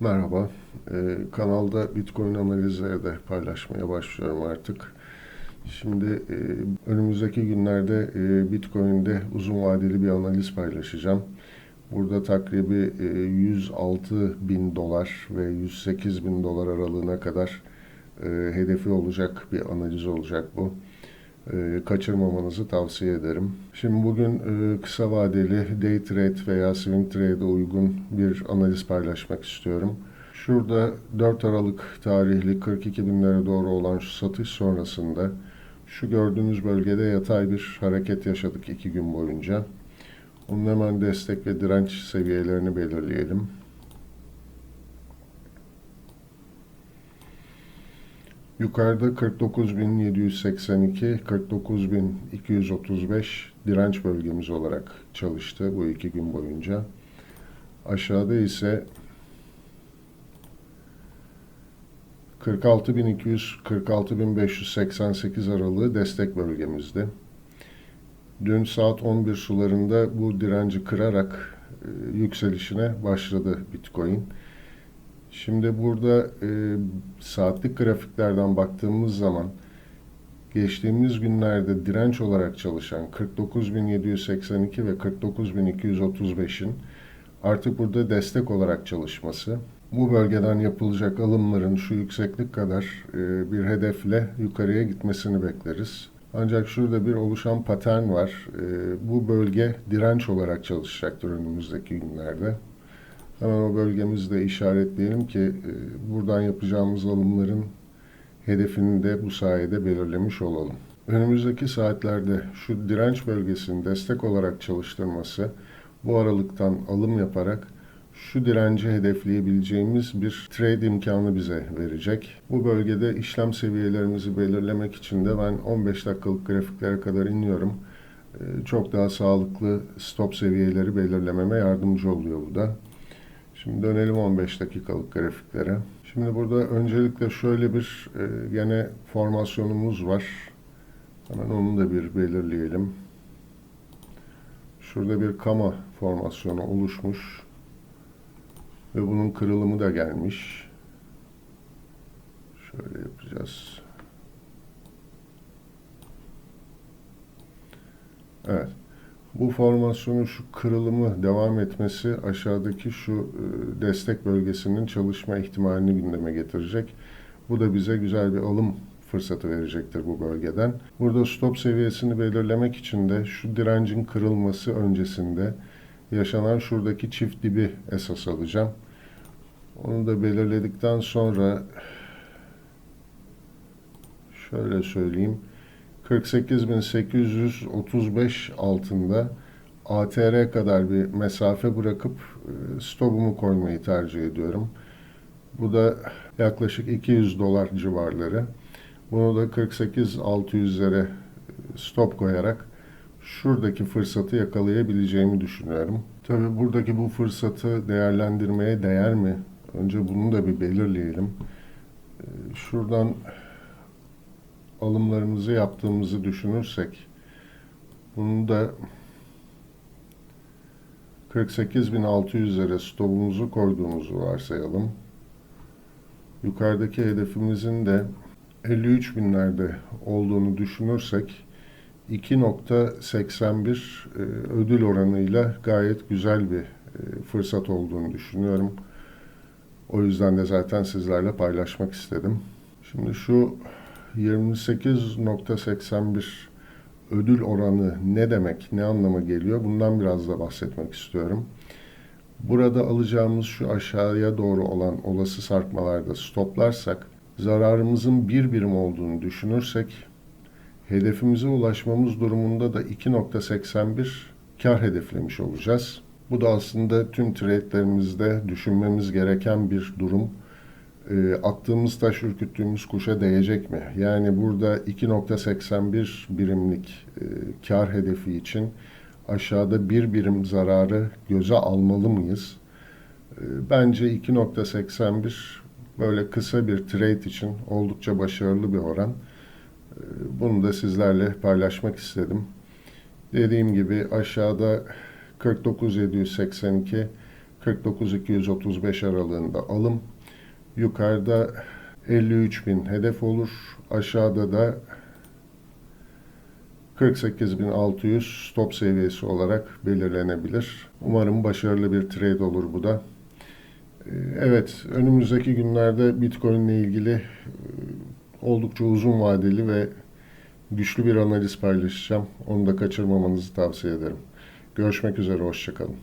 Merhaba. Ee, kanalda Bitcoin analizleri de paylaşmaya başlıyorum artık. Şimdi e, önümüzdeki günlerde e, Bitcoin'de uzun vadeli bir analiz paylaşacağım. Burada takribi e, 106 bin dolar ve 108 bin dolar aralığına kadar e, hedefi olacak bir analiz olacak bu. E, kaçırmamanızı tavsiye ederim. Şimdi bugün e, kısa vadeli day trade veya swing trade'e uygun bir analiz paylaşmak istiyorum. Şurada 4 Aralık tarihli 42 binlere doğru olan şu satış sonrasında şu gördüğünüz bölgede yatay bir hareket yaşadık 2 gün boyunca. Onun hemen destek ve direnç seviyelerini belirleyelim. Yukarıda 49.782, 49.235 direnç bölgemiz olarak çalıştı bu iki gün boyunca. Aşağıda ise 46.200-46.588 aralığı destek bölgemizdi. Dün saat 11 sularında bu direnci kırarak e, yükselişine başladı Bitcoin. Şimdi burada e, saatlik grafiklerden baktığımız zaman geçtiğimiz günlerde direnç olarak çalışan 49.782 ve 49.235'in artık burada destek olarak çalışması, bu bölgeden yapılacak alımların şu yükseklik kadar e, bir hedefle yukarıya gitmesini bekleriz. Ancak şurada bir oluşan patern var. E, bu bölge direnç olarak çalışacaktır önümüzdeki günlerde. Hemen o bölgemizi de işaretleyelim ki e, buradan yapacağımız alımların hedefini de bu sayede belirlemiş olalım. Önümüzdeki saatlerde şu direnç bölgesini destek olarak çalıştırması bu aralıktan alım yaparak şu direnci hedefleyebileceğimiz bir trade imkanı bize verecek. Bu bölgede işlem seviyelerimizi belirlemek için de ben 15 dakikalık grafiklere kadar iniyorum. E, çok daha sağlıklı stop seviyeleri belirlememe yardımcı oluyor bu da. Şimdi dönelim 15 dakikalık grafiklere. Şimdi burada öncelikle şöyle bir e, gene formasyonumuz var. Hemen onu da bir belirleyelim. Şurada bir kama formasyonu oluşmuş. Ve bunun kırılımı da gelmiş. Şöyle yapacağız. Evet. Bu formasyonun şu kırılımı devam etmesi aşağıdaki şu e, destek bölgesinin çalışma ihtimalini gündeme getirecek. Bu da bize güzel bir alım fırsatı verecektir bu bölgeden. Burada stop seviyesini belirlemek için de şu direncin kırılması öncesinde yaşanan şuradaki çift dibi esas alacağım. Onu da belirledikten sonra şöyle söyleyeyim. 48.835 altında ATR kadar bir mesafe bırakıp e, stopumu koymayı tercih ediyorum. Bu da yaklaşık 200 dolar civarları. Bunu da 48.600'lere e, stop koyarak şuradaki fırsatı yakalayabileceğimi düşünüyorum. Tabii buradaki bu fırsatı değerlendirmeye değer mi? Önce bunu da bir belirleyelim. E, şuradan alımlarımızı yaptığımızı düşünürsek bunu da 48.600'lere stopumuzu koyduğumuzu varsayalım. Yukarıdaki hedefimizin de 53 binlerde olduğunu düşünürsek 2.81 e, ödül oranıyla gayet güzel bir e, fırsat olduğunu düşünüyorum. O yüzden de zaten sizlerle paylaşmak istedim. Şimdi şu 28.81 ödül oranı ne demek, ne anlama geliyor? Bundan biraz da bahsetmek istiyorum. Burada alacağımız şu aşağıya doğru olan olası sarkmalarda stoplarsak, zararımızın bir birim olduğunu düşünürsek, hedefimize ulaşmamız durumunda da 2.81 kar hedeflemiş olacağız. Bu da aslında tüm trade'lerimizde düşünmemiz gereken bir durum e, attığımız taş ürküttüğümüz kuşa değecek mi? Yani burada 2.81 birimlik e, kar hedefi için aşağıda bir birim zararı göze almalı mıyız? E, bence 2.81 böyle kısa bir trade için oldukça başarılı bir oran. E, bunu da sizlerle paylaşmak istedim. Dediğim gibi aşağıda 49.782 49.235 aralığında alım. Yukarıda 53.000 hedef olur. Aşağıda da 48.600 stop seviyesi olarak belirlenebilir. Umarım başarılı bir trade olur bu da. Ee, Evet, önümüzdeki günlerde Bitcoin ile ilgili e, oldukça uzun vadeli ve güçlü bir analiz paylaşacağım. Onu da kaçırmamanızı tavsiye ederim. Görüşmek üzere, hoşçakalın.